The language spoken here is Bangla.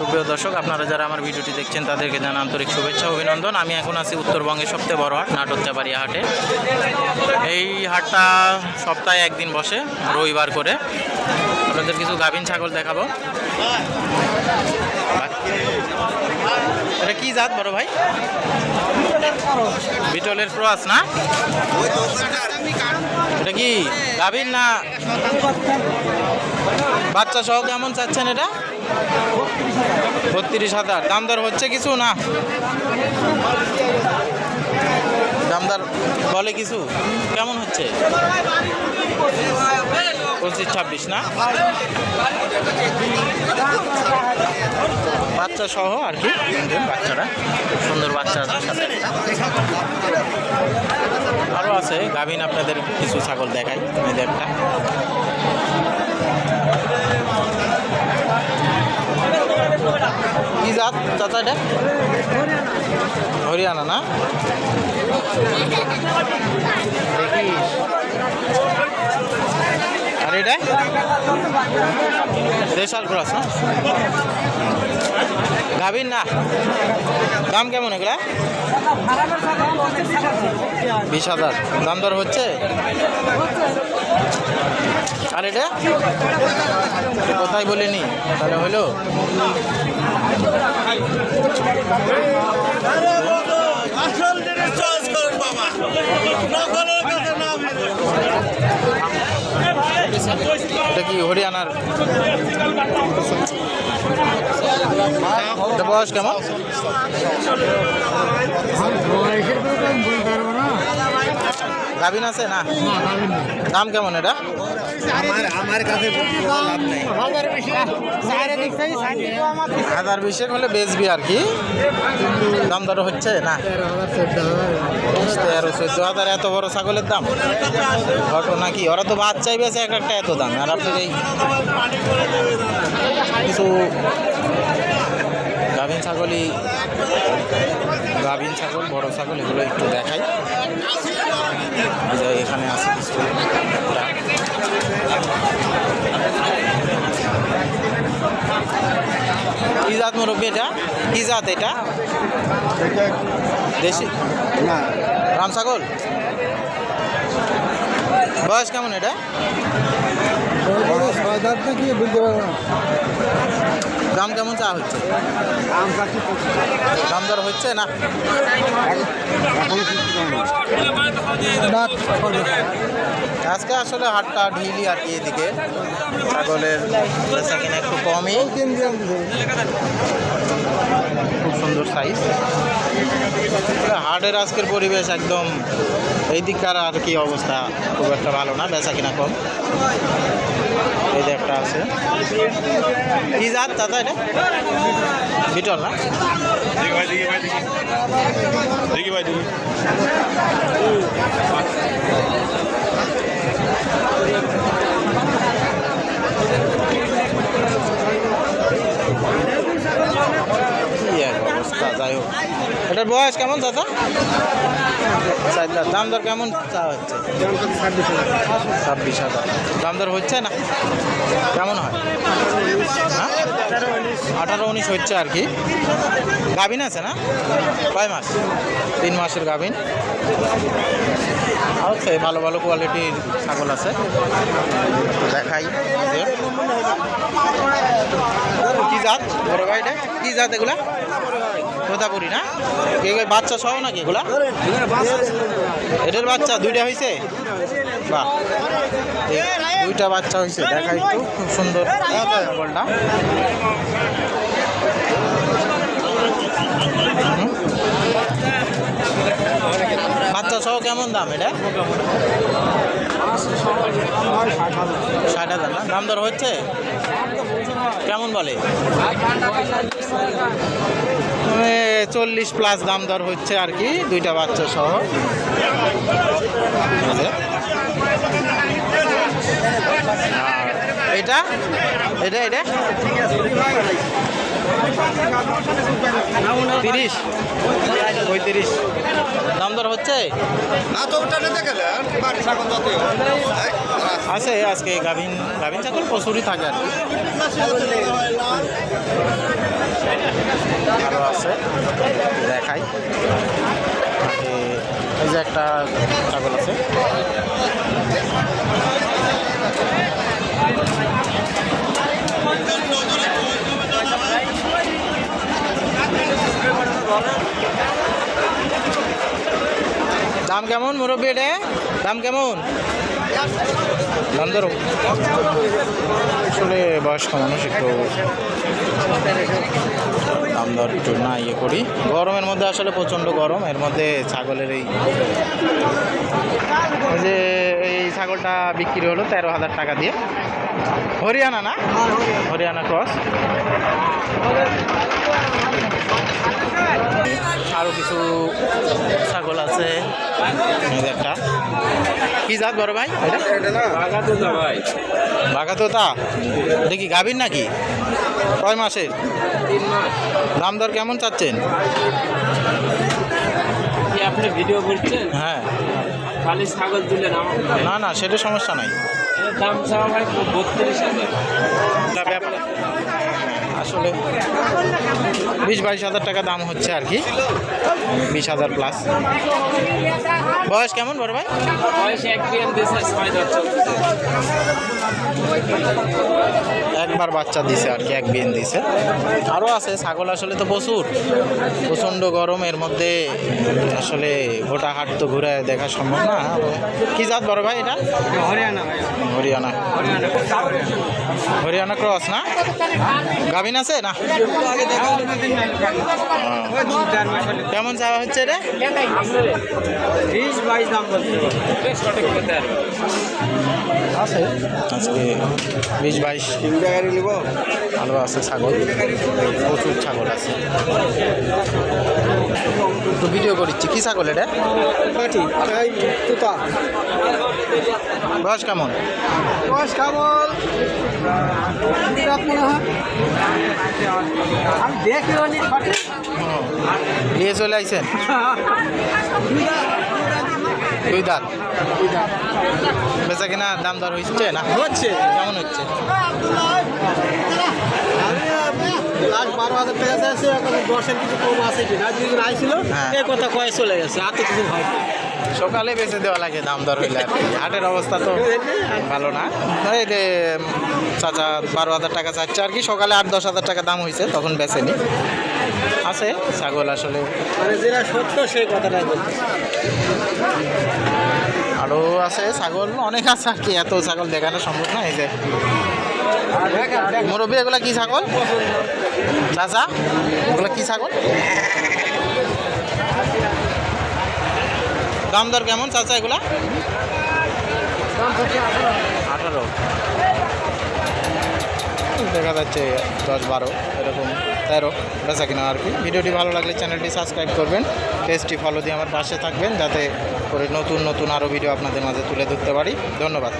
সুপ্রিয় দর্শক, আপনারা যারা আমার ভিডিওটি দেখছেন, তাদেরকে জানা আন্তরিক শুভেচ্ছা, অভিনন্দন। আমি এখন আছি উত্তরবঙ্গের সবচেয়ে বড় হাট, নাটোরচাপাড়িয়া হাটে। এই হাটটা সপ্তাহে একদিন বসে, রবিবার করে। আপনাদের কিছু গাভিন ছাগল দেখাবো। এটা কি জাত বড় ভাই? বিটলের ক্রস না? এটা কি গাভিন না? বাচ্চা সহ কেমন চাচ্ছেন এটা? বত্রিশ হাজার। দাম দর হচ্ছে কিছু না? দামদার বলে কিছু? কেমন হচ্ছে? পঁচিশ, ছাব্বিশ না? বাচ্চা সহ আর কি? বাচ্চারা। খুব সুন্দর বাচ্চা সাথে। আরও আছে। গাভিন আপনাদের কিছু ছাগল দেখাই। এই যে একটা। কি জাত? চাচা এটা? হরিয়ানা না? আর এটা? দেশাল ক্রস না? গাভীর না? দাম কেমন এগুলা? বিশ হাজার। দাম দর হচ্ছে? আর এটা? কোথায় বলিনি? তাহলে হলো? এটা কি হরিয়ানার? বয়স কেমন? গাভিন আছে না? দাম কেমন এটা? হাজার বিশেক হলে বেচবি আর কি। দাম দর হচ্ছে না। তেরো চোদ্দ হাজার এত বড় ছাগলের দাম। ঘটনা কি? ওরা তো বাচ্চাই বেছে এক একটা এত দাম। আর আপনার এই কিছু গাভিন ছাগলই গাভিন ছাগল, বড় ছাগল, এগুলো একটু দেখাই। এখানে আছে জাত মুরব্বী এটা? কি এটা? দেশি? রাম বয়স কেমন এটা? বুঝতে দাম কেমন চা হচ্ছে? দাম দর হচ্ছে না? আজকে আসলে হাটটা ঢিলি আর কি এদিকে। ছাগলের বেচা কিনা একটু কমই। খুব সুন্দর সাইজ হাটের আজকের পরিবেশ একদম এই দিককার আর কি অবস্থা? খুব একটা ভালো না, বেচা কিনা কম। এই যে একটা আছে। কি জাত? দাদা এটা? বিটল না? দেখি ভাই দেখি ভাই দেখি দেখি ভাই দেখি কি এক অবস্থা যাই হোক এটার বয়স কেমন দাদা দাম দর কেমন? চা হচ্ছে। ছাব্বিশ হাজার। দাম দর হচ্ছে না? কেমন হয়? হ্যাঁ? আঠারো উনিশ হচ্ছে আর কি। গাভিন আছে না? কয় মাস? তিন মাসের গাভিন। আছে ভালো ভালো কোয়ালিটির ছাগল আছে। দেখাই। কি জাত? বড় ভাই এটা কি জাত এগুলা? তোতাপুরি না? কে কে বাচ্চা সহ নাকি এগুলা? এটার বাচ্চা দুইটা হয়েছে বাহ। দুইটা বাচ্চা হয়েছে দেখা একটু, খুব সুন্দর। বাচ্চা সহ কেমন দাম এটা? ষাট হাজার। না দাম দর হচ্ছে? কেমন বলে? চল্লিশ প্লাস দাম দর হচ্ছে আর কি, দুইটা বাচ্চা সহ। এটা এটা এটা? তিরিশ। পঁয়ত্রিশ। দাম দর হচ্ছে? আছে আজকে গাভিন গাভিন ছাগল প্রচুরই থাকে আর আছে দেখাই। এই যে একটা ছাগল আছে। দাম কেমন মুরব্বী এটা? দাম কেমন? ধরো আসলে বয়স্ক মানুষ একটু দাম দর একটু না ইয়ে করি। গরমের মধ্যে আসলে প্রচণ্ড গরম, এর মধ্যে ছাগলের এই যে এই ছাগলটা বিক্রি হলো তেরো হাজার টাকা দিয়ে। হরিয়ানা না? হরিয়ানা ক্রস। আরও কিছু ছাগল আছে। একটা। কি জাত বড় ভাই? এটা? ভাই। বাঘা তোতা দেখি গাভীর নাকি? কয় মাসের? দাম দর কেমন চাচ্ছেন? কি আপনি ভিডিও করছেন? হ্যাঁ। খালি ছাগল দিলেন আমার না না সেটা সমস্যা নাই। দাম চাওয়া ভাই বত্রিশ হাজার। আসলে বিশ বাইশ হাজার টাকা দাম হচ্ছে আর কি। বিশ হাজার প্লাস বয়স কেমন বড় ভাই? একবার বাচ্চা দিছে আর কি এক বিন দিছে। আরও আছে ছাগল আসলে তো প্রচুর। প্রচণ্ড গরম এর মধ্যে আসলে গোটা হাট তো ঘুরে দেখা সম্ভব না। কি জাত বড় ভাই এটা? হরিয়ানা হরিয়ানা। হরিয়ানা। হরিয়ানা ক্রস না? গাভিন আছে? না। কেমন চাওয়া হচ্ছে রে? বিশ বাইশ দাম আছে আজকে বিশ বাইশ। ভালো আছে ছাগল। প্রচুর ছাগল আছে। তো ভিডিও করছি কি ছাগল এটা? বয়স কেমন? বয়স কেমন? আমি দেখি নিয়ে চলে আইছেন? দুই দাঁত। বেচা কিনা দাম দর হচ্ছে না? হচ্ছে। কেমন হচ্ছে? লাস্ট বারো হাজার টাকা এখন দশের কিছু কম আছে কিনা দুদিন আইছিল হ্যাঁ। এই কথা কয়ে চলে গেছে আর তো কিছু হয়। সকালে বেঁচে দেওয়া লাগে দাম দর হইলে আর হাটের অবস্থা তো ভালো না। এই যে চাচা বারো হাজার টাকা চাচ্ছে আর কি। সকালে আট দশ হাজার টাকা দাম হয়েছে তখন বেচেনি আছে? ছাগল আসলে। যেটা সত্য সেই কথাটাই আরও আছে ছাগল? অনেক আছে আর কি। এত ছাগল দেখানো সম্ভব না এই যে। মুরব্বী এগুলা কি ছাগল? চাচা এগুলা কি ছাগল? দাম দর কেমন চাচা এগুলা? আঠারো। দেখা যাচ্ছে দশ বারো এরকম তেরো। বেচা কিনা আর কি। ভিডিওটি ভালো লাগলে চ্যানেলটি সাবস্ক্রাইব করবেন। পেজটি ফলো দিয়ে আমার পাশে থাকবেন যাতে করে নতুন নতুন আরও ভিডিও আপনাদের মাঝে তুলে ধরতে পারি। ধন্যবাদ।